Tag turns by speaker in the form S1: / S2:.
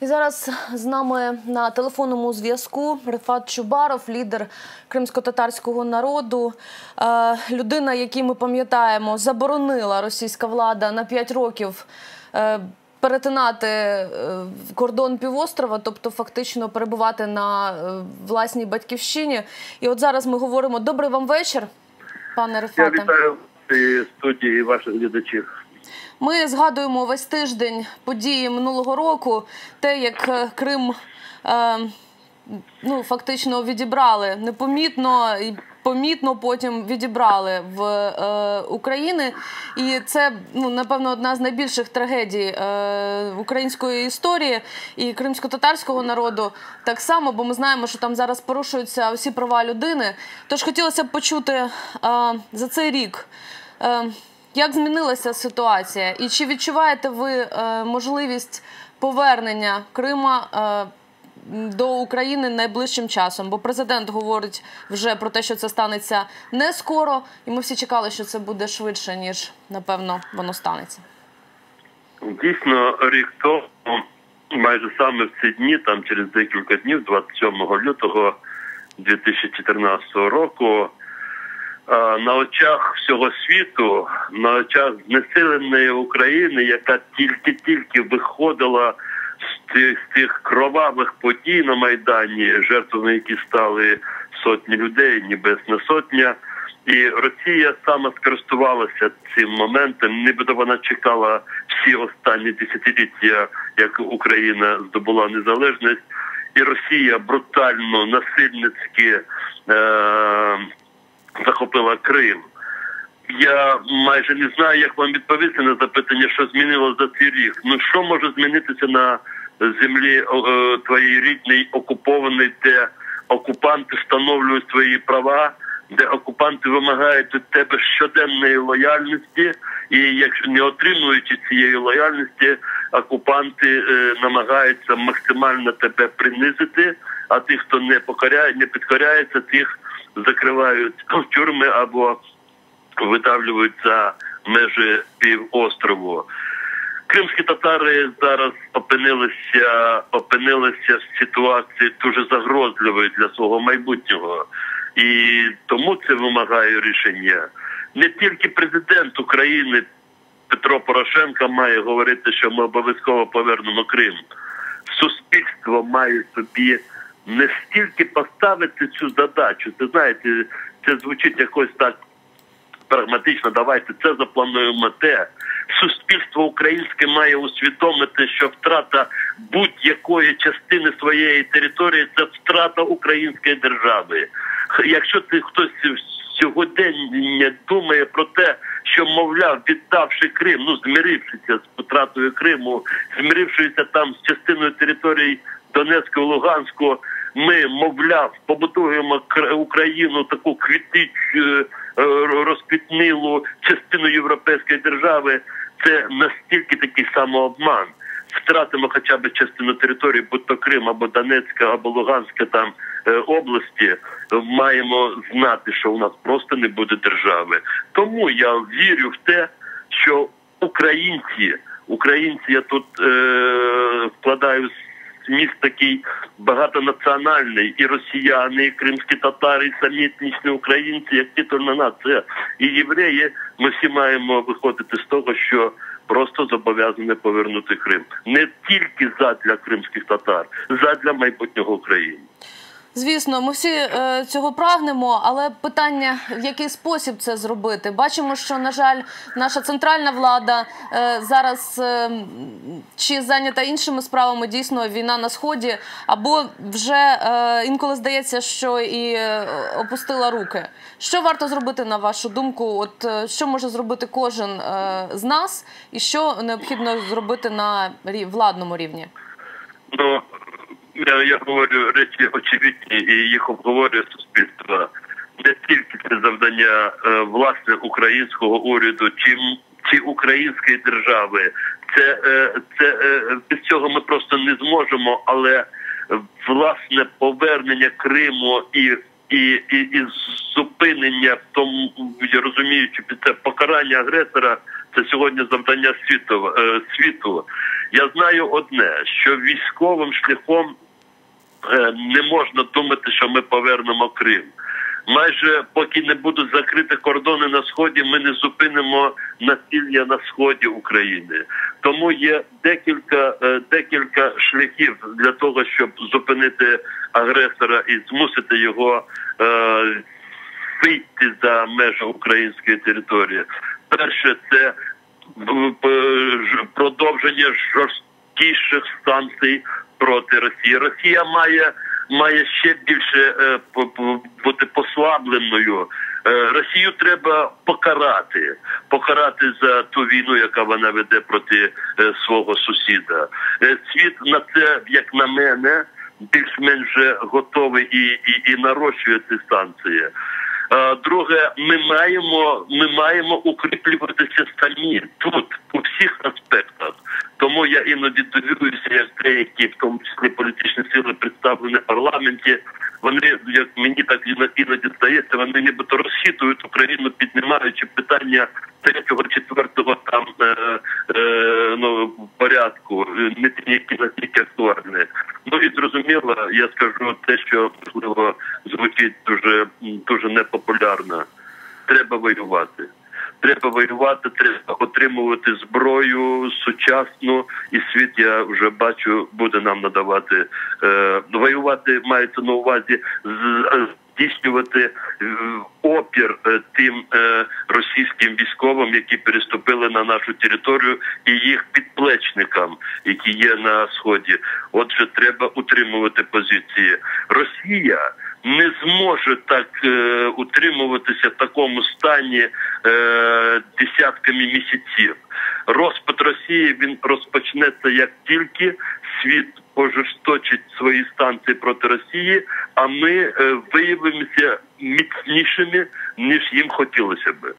S1: І зараз з нами на телефонному зв'язку Рифат Чубаров, лідер кримсько-татарського народу, Е, людина, який ми пам'ятаємо, заборонила російська влада на 5 років е, перетинати е, кордон півострова, тобто фактично перебувати на власній батьківщині. І от зараз ми говоримо добрий вам вечір, пане
S2: Я вітаю студії ваших глядачів.
S1: Ми згадуємо весь тиждень події минулого року, те, як е, Крим е, ну, фактично відібрали непомітно і помітно потім відібрали в е, України. І це ну, напевно одна з найбільших трагедій е, української історії і кримсько-татарського народу так само, бо ми знаємо, що там зараз порушуються всі права людини. Тож хотілося б почути е, за цей рік. Як змінилася ситуація, і чи відчуваєте ви е, можливість повернення Крима е, до України найближчим часом? Бо президент говорить вже про те, що це станеться не скоро, і ми всі чекали, що це буде швидше, ніж напевно воно станеться.
S2: Дійсно, рік тому, майже саме в ці дні, там через декілька днів, 27 лютого 2014 року, на очах всього світу, на очах знесиленої України, яка тільки-тільки виходила з тих, з тих кровавих подій на Майдані, жертвами які стали сотні людей, небесна сотня. І Росія саме скористувалася цим моментом, нібито вона чекала всі останні десятиліття, як Україна здобула незалежність, і Росія брутально насильницьки е- захопила Крим. Я майже не знаю, як вам відповісти на запитання, що змінило за цей рік. Ну що може змінитися на землі е, твоїй рідній, окупованій, де окупанти встановлюють свої права, де окупанти вимагають від тебе щоденної лояльності, і якщо не отримуючи цієї лояльності, окупанти е, намагаються максимально тебе принизити. А тих, хто не покоряє, не підкоряється, тих закривають тюрми або видавлюють за межі півострову. Кримські татари зараз опинилися, опинилися в ситуації дуже загрозливої для свого майбутнього, і тому це вимагає рішення. Не тільки президент України Петро Порошенко має говорити, що ми обов'язково повернемо Крим. Суспільство має собі не стільки поставити цю задачу. Це знаєте, це звучить якось так прагматично. Давайте це заплануємо те. Суспільство українське має усвідомити, що втрата будь-якої частини своєї території це втрата української держави. Якщо ти хтось сьогодення думає про те, що мовляв, віддавши Крим, ну змірившися з втратою Криму, змірившися там з частиною території Донецького, Луганського, ми, мовляв, побудуємо Україну таку квітичу, розквітнилу частину європейської держави. Це настільки такий самообман. Втратимо хоча б частину території, будь то Крим або Донецька, або Луганська там е, області, маємо знати, що у нас просто не буде держави. Тому я вірю в те, що українці, українці, я тут е, вкладаю міст такий багатонаціональний, і росіяни, і кримські татари, і самі етнічні українці, як титульна нація, і євреї. Ми всі маємо виходити з того, що просто зобов'язані повернути Крим не тільки задля кримських татар, задля майбутнього України.
S1: Звісно, ми всі е, цього прагнемо, але питання, в який спосіб це зробити. Бачимо, що на жаль, наша центральна влада е, зараз е, чи зайнята іншими справами, дійсно війна на сході, або вже е, інколи здається, що і е, опустила руки. Що варто зробити на вашу думку? От е, що може зробити кожен з нас, і що необхідно зробити на владному рівні?
S2: Я, я говорю речі очевидні і їх обговорює суспільство. Не тільки це завдання е, власне українського уряду, чи чи української держави. Це е, це е, без цього ми просто не зможемо. Але власне повернення Криму і і і, і зупинення в тому, розуміючи це покарання агресора, Це сьогодні завдання світу, е, світу. Я знаю одне, що військовим шляхом не можна думати, що ми повернемо Крим. Майже поки не будуть закриті кордони на сході, ми не зупинимо насилля на сході України. Тому є декілька е, декілька шляхів для того, щоб зупинити агресора і змусити його е, вийти за межі української території. Перше, це ж- продовження жорсткіших санкцій проти Росії. Росія має має ще більше е, бути послабленою. Е, Росію треба покарати, покарати за ту війну, яка вона веде проти е, свого сусіда. Е, Світ на це, як на мене, більш-менш готовий і, і, і нарощує ці санкції. Е, Друге, ми маємо ми маємо укріплюватися самі тут у всіх аспектах. Тому я іноді дивуюся, як деякі, в тому числі політичні сили, представлені в парламенті. Вони, як мені так іно- іноді здається, вони нібито розхитують Україну, піднімаючи питання третього, четвертого там е, е, ну, порядку, не ті, які настільки актуальні. Ну і зрозуміло, я скажу те, що можливо звучить дуже дуже непопулярно. Треба воювати. Треба воювати, треба отримувати зброю сучасну, і світ я вже бачу, буде нам надавати. Е, воювати мається на увазі з- здійснювати е, опір е, тим е, російським військовим, які переступили на нашу територію, і їх підплечникам, які є на сході. Отже, треба утримувати позиції. Росія не зможе так е, утримуватися в такому стані е, десятками місяців. Розпад Росії він розпочнеться як тільки світ пожорсточить свої станції проти Росії, а ми е, виявимося міцнішими ніж їм хотілося би.